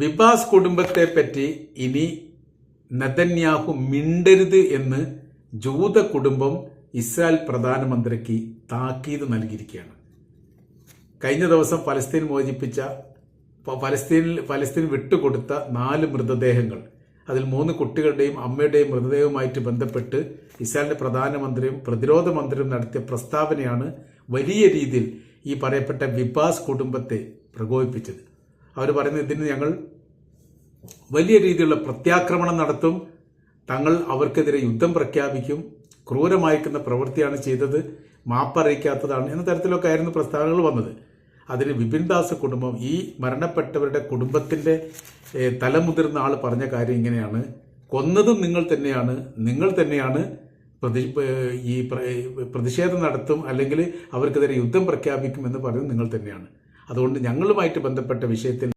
വിബാസ് കുടുംബത്തെ പറ്റി ഇനി നെതന്യാഹു മിണ്ടരുത് എന്ന് ജൂത കുടുംബം ഇസ്രായേൽ പ്രധാനമന്ത്രിക്ക് താക്കീത് നൽകിയിരിക്കുകയാണ്. കഴിഞ്ഞ ദിവസം പലസ്തീൻ മോചിപ്പിച്ച പലസ്തീനിൽ പലസ്തീൻ വിട്ടുകൊടുത്ത നാല് മൃതദേഹങ്ങൾ അതിൽ മൂന്ന് കുട്ടികളുടെയും അമ്മയുടെയും മൃതദേഹവുമായിട്ട് ബന്ധപ്പെട്ട് ഇസ്രായേലിന്റെ പ്രധാനമന്ത്രിയും പ്രതിരോധ മന്ത്രിയും നടത്തിയ പ്രസ്താവനയാണ് വലിയ രീതിയിൽ ഈ പറയപ്പെട്ട വിബാസ് കുടുംബത്തെ പ്രകോപിപ്പിച്ചത്. അവർ പറയുന്നത് ഇതിന് ഞങ്ങൾ വലിയ രീതിയിലുള്ള പ്രത്യാക്രമണം നടത്തും. തങ്ങൾ അവർക്കെതിരെ യുദ്ധം പ്രഖ്യാപിക്കും. ക്രൂരമായിക്കുന്ന പ്രവൃത്തിയാണ് ചെയ്തത്. മാപ്പറിയിക്കാത്തതാണ് എന്ന തരത്തിലൊക്കെ ആയിരുന്നു പ്രസ്താവനകൾ വന്നത്. അതിന് വിപിൻ ദാസ് കുടുംബം ഈ മരണപ്പെട്ടവരുടെ കുടുംബത്തിന്റെ തലമുതിർന്ന ആൾ പറഞ്ഞ കാര്യം ഇങ്ങനെയാണ്. കൊന്നതും നിങ്ങൾ തന്നെയാണ് നിങ്ങൾ തന്നെയാണ് പ്രതി ഈ പ്ര- പ്രതിഷേധം നടത്തും അല്ലെങ്കിൽ അവർക്കെതിരെ യുദ്ധം പ്രഖ്യാപിക്കും എന്ന് പറയുന്നത് നിങ്ങൾ തന്നെയാണ്. അതുകൊണ്ട് ഞങ്ങളുമായിട്ട് ബന്ധപ്പെട്ട വിഷയത്തിൽ